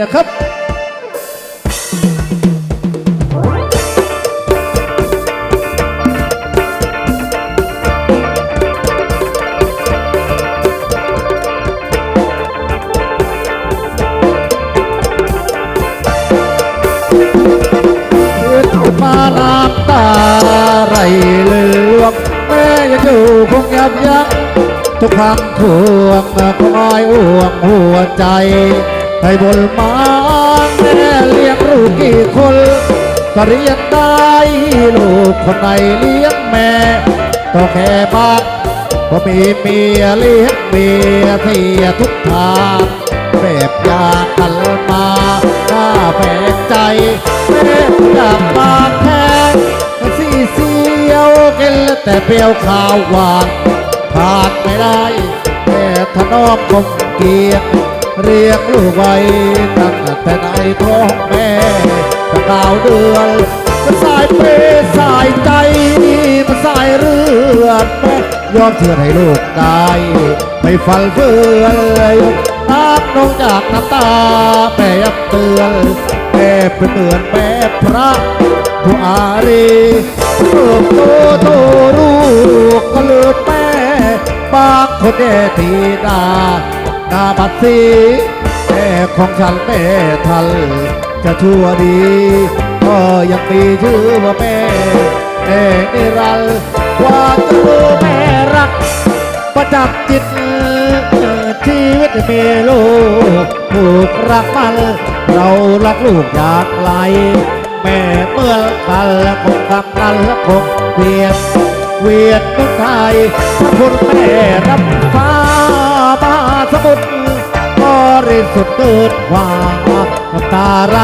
นะครับมาน้ำตาไหลเลืวกแม่ยังอยู่คงยับยั้งทุกครั้งทวงคอยอ้วงหัวใจ ให้บนมาแม่เลี้ยงลูกกี่คนก็เรียนได้ลูกคนไหนเลี้ยงแม่ก็แค่บ้านก็มีเมียเลี้ยงเมียเทียทุกทางแบบอยากกันมาหน้าแฝงใจแม่อยากมาแทนสีเสียวกินแต่เปรี้ยวขาวหวานขาดไม่ได้แม่ถนอมคมเกียร เรียกลูกไว้ตั้งแต่ในท้องแม่ตั้งเก้าเดือนมันสายเปสายใจมันสายเลือดแม่ยอมเชื่อให้ลูกได้ไม่ฝันเฟือนเลยน้ำลงจากน้ำตาแม่ยับเตือนแม่เป็นเหมือนแม่พระผู้อารีเติบโตโตลูกก็เลือดแม่บางคนแน่ทีดา ดาบัดสีแม่ของฉันแม่ทันจะชั่วดีก็ยังมีชื่อว่าแม่แม่นิรันดร์ว่าจะรู้แม่รัก ประจับจิตชีวิตมีลูกผูกรักมัน เรารักลูกอยากไกลแม่เมื่อกันและคงทำกันและคงเวียนเวียนทุกไทยพระคุณแม่รับฟ้า สมุทรบริสุทธิ์เกินว่าน้ำตาไร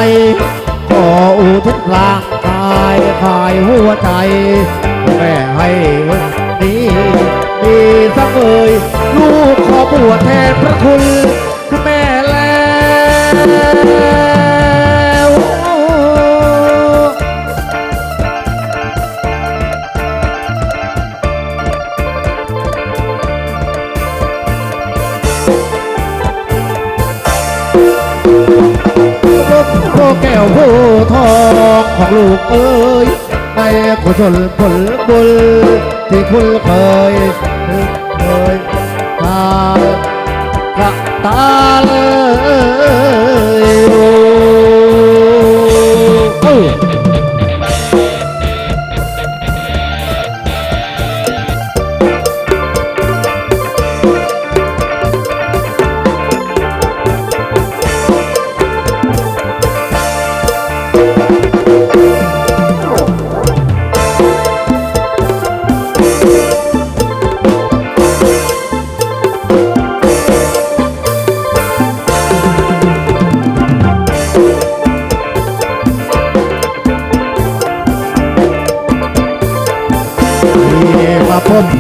ขออุทิศลาตายขายหัวใจแม่ให้ดีดีสักเอ่ยลูกขอบวชแทนพระคุณคุณแม่แล้ว ผู้ทองของลูกเอ้ยในกุศลผลบุญที่คุณเคยเคยทานกระตาเลย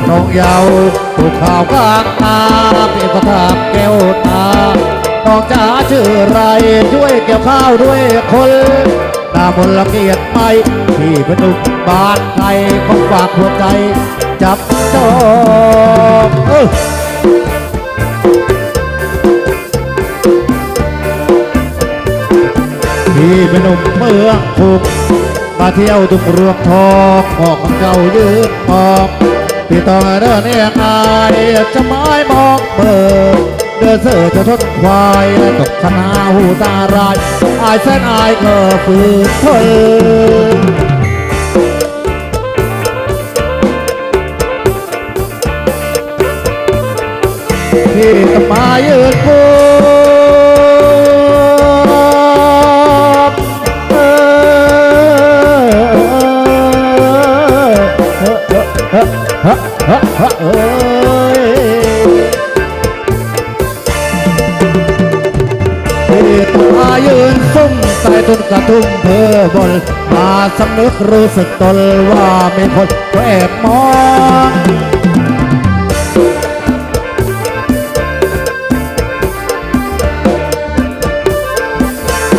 น้องเยาวถูกข่าวกลางนาพี่ก็ถามแก้วตาน้องจ๋าชื่อไรช่วยเกี่ยวข้าวด้วยคนตามนละเกียดไหมพี่เป็นหนุ่มบ้านไทยของฝากหัวใจ จับจองเออพี่เป็นหนุ่มเมืองคุกมาเที่ยวทุกรวงทองออกของเจ้ายืนมอง พี่ต้องเดินเอียงอายจะไม้มองเบิกเดินเสือจะทนควายและตกคณาหูตารายอายแสนอายก็ฝืนทนพี่ต้องมายืนคุกเออ เอ้ยที่ตายืนซุ่มใต้ต้นกระทุ่มเพื่อบนมาสำนึกรู้สึกตนว่ามีคนแอบมอง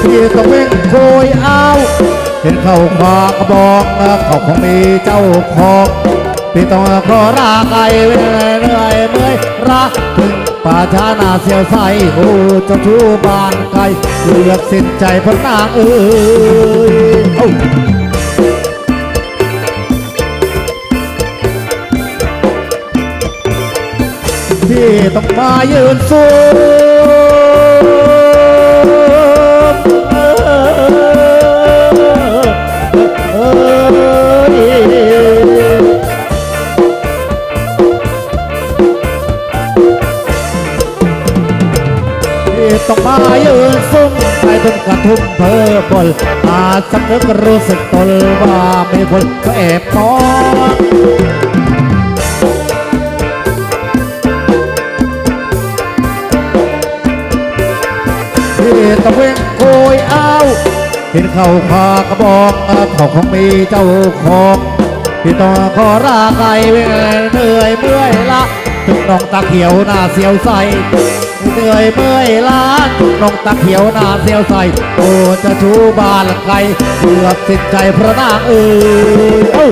พี่ต้องเว่งโคยเอา เห็นเข้าขวากระบอกเขาคงมีเจ้าของ พี่ต้องขอรากไอเว้นเหนื่อยเมื่อยรักถึงป่าช้าหนาเสียวใสโอ้เจ้าชู้บ้านไกลเลือกสิ้นใจพระนางเอ้ยที่ต้องมายืนสู้ ที่ต้องมายืนซุ่มไปถึงกระทุ่มเพอพลอาจสำนึกรู้สึกตนว่ามีคนก็แอบมองที่ตะเวงโกยเอาเห็นเขาพากระบอกเขาคงมีเจ้าของที่ต้องขอราไกลเวเหนื่อยเมื่อยละถึงน้องตาเขียวหน้าเสียวใส เหนื่อยเมื่อยล้าน้องตะเขียวหน้าเสียวใสโอ้จะชูบานไกลเกือบสิ้นใจพระนางเอ้ยเอ้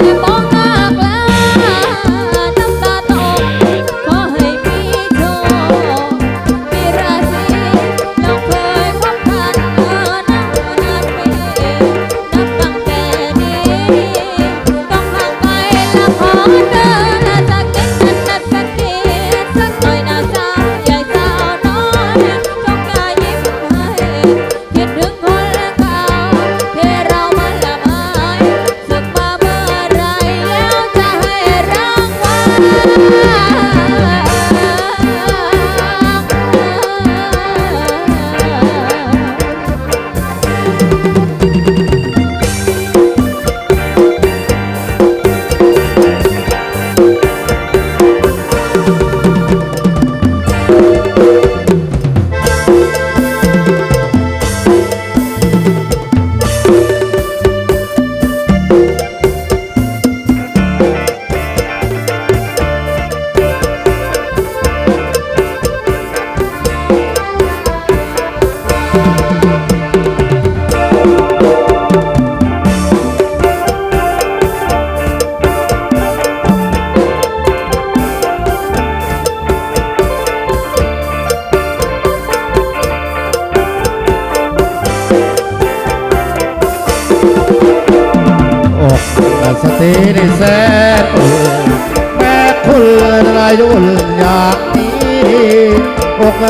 Thế.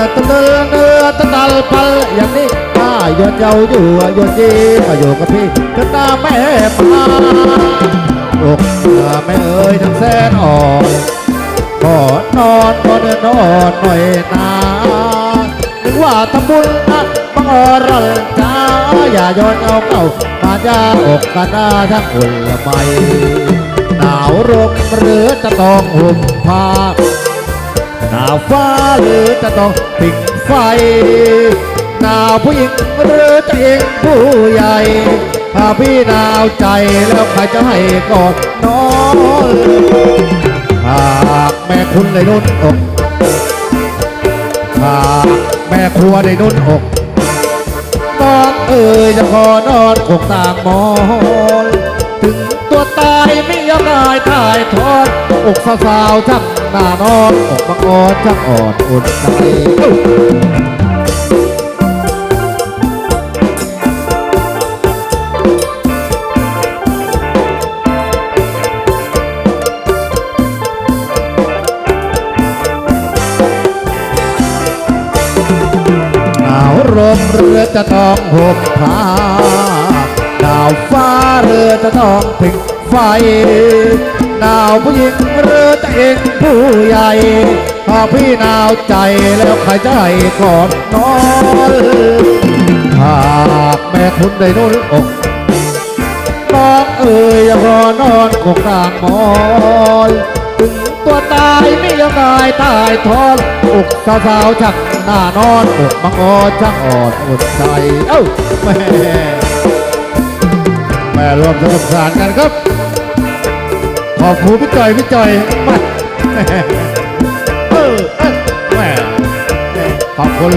อกตะเนื้อเนื้อตะตัลปัลอย่างนี้ถ้าหยดเยาอยู่หยดยีมาอยู่กับพี่ก็หน้าแม่มาอกแม่เอ๋ยทั้งแสนอ่อนขอนอนขอเดินนอนหน่อยนะนึกว่าทำบุญนะบังอรัลจ้าอย่าย้อนเอาเก่ามาจ้าอกกันหน้าทั้งอุ่นละไมหนาวลมหรือจะต้องห่มผ้า หนาวฟ้าหรือจะต้องปิดไฟ หนาวผู้หญิงหรือจะเองผู้ใหญ่ถ้าพี่หนาวใจแล้วใครจะให้กอดน้องหากแม่คุณได้นุ่นอกหากแม่ครัวได้นุ่นอกนองเอ๋ยจะขอนอนคงต่างมอนถึงตัวตายไม่ ยอมได้ถ่ายทอดอกสาวๆช่างหน้านอนอกบังอ่อนช่างอ่อนอุ่นใจเอาลมเรือจะต้องห่มผ้าหนาวฟ้าเรือจะต้องผิง ไฟหนาวผู้หญิงเรือจะเองผู้ใหญ่ถ้าพี่หนาวใจแล้วใครจะให้กอดนอนหากแม่คุณได้นุ่นอกน้องเอ๋ยอย่ารอนอนคงตางมอนถึงตัวตายไม่ยอมตายตายทอนอกสาวๆชักหน้านอนอกมังอ่อนชักอ่อนอุ่นใจเอ้าแม่ แม่รวมสนุกสนานกันครับ ขอบคุณพี่จอยพี่จอยมาเออเออแม่ขอบคุณ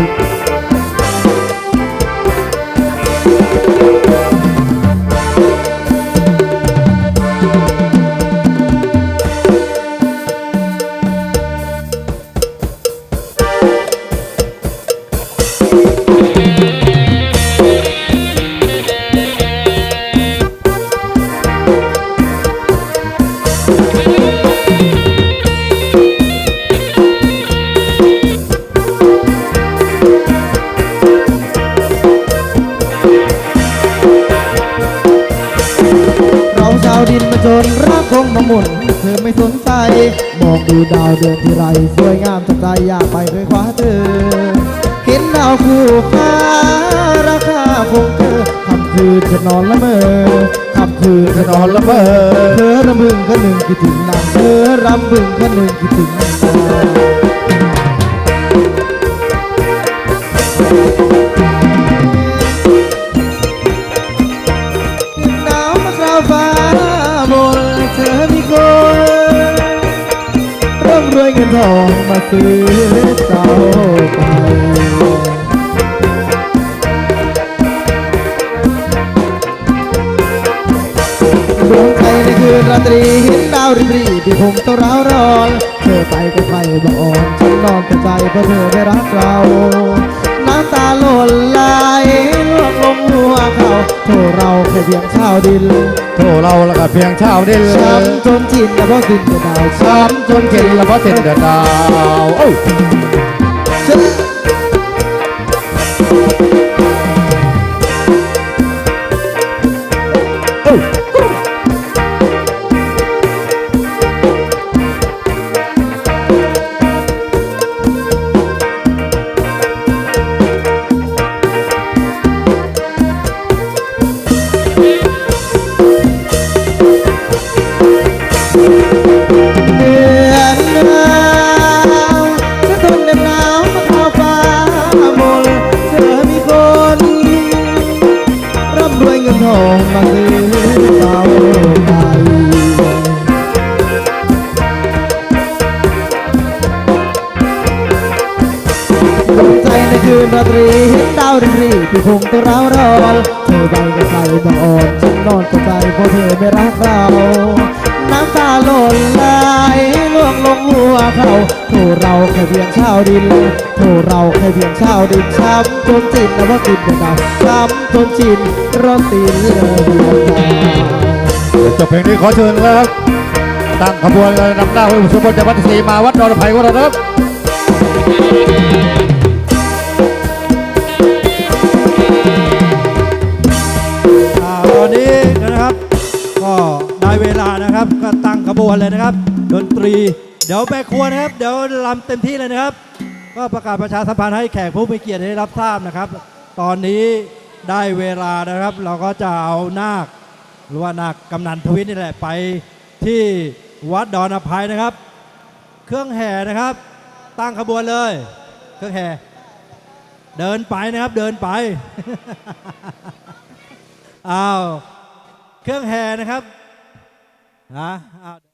ดาวเดือนที่ไรสวยงามจับใจอยากไปด้วยคว้าเธอเห็นดาวคู่ฟ้าราคาคงเธอคำคืนจะนอนละเมอคำคืนจะนนอนละเมอเธอรำบึงก็หนึ่งคิดถึงนางเธอรำบึงก็หนึ่งคิดถึงนาง ทองมาซื้อเจ้าดวงใจในคืนราตรีเห็นดาวริบรีที่ผมต้องร้าวร้อนเธอไปก็ไปบอ่อนฉันนอนแต่ใจเพราะเธอไม่รักเรา น้ำตาหล่นไหลล่วงลงหัวเขา โทรเราแค่เพียงชาวดินโทรเราแล้วก็เพียงเช้าดินช้ำจนชินแต่เพราะสิ้นแต่ดาวช้ช้ำจนเข็นแล้วเพราะเส้นเดือดดาวเอ้า ด้วยเงินทองมาซื้อเราไปใจในคืนราตรีเห็นดาวริบรีที่คงต้องร้าวรอนเธอไปกับใครบางอ่อนฉันนอนกับใจเพราะเธอไม่รักเราำตาหล่นไหลล่วงลงหัวเขาโทรเราแค่เพียงชาวดินโทรเราแค่เพียงชาวดินช้ำจนจินนะว่ากินเป็นดาช้ำจนจินรถตีนเลยเดียวดาจบเพลงนี้ขอเชิญนะครับตั้งขบวนนำหน้าพระอุปสมบทจากวัดศรีมาวัดดอนไผ่ของเรานะครับ ก็ตั้งขบวนเลยนะครับ ดนตรี เดี๋ยวแม่ครัวนะครับ เดี๋ยวลำเต็มที่เลยนะครับ ก็ประกาศประชาสัมพันธ์ให้แขกผู้มีเกียรติได้รับทราบนะครับ ตอนนี้ได้เวลานะครับ เราก็จะเอานาคหรือว่านาคกำนันทวิตนี่แหละไปที่วัดดอนอภัยนะครับ เครื่องแห่นะครับ ตั้งขบวนเลย เครื่องแห่เดินไปนะครับเดินไปอ้าวเครื่องแห่นะครับ ฮะอ้าว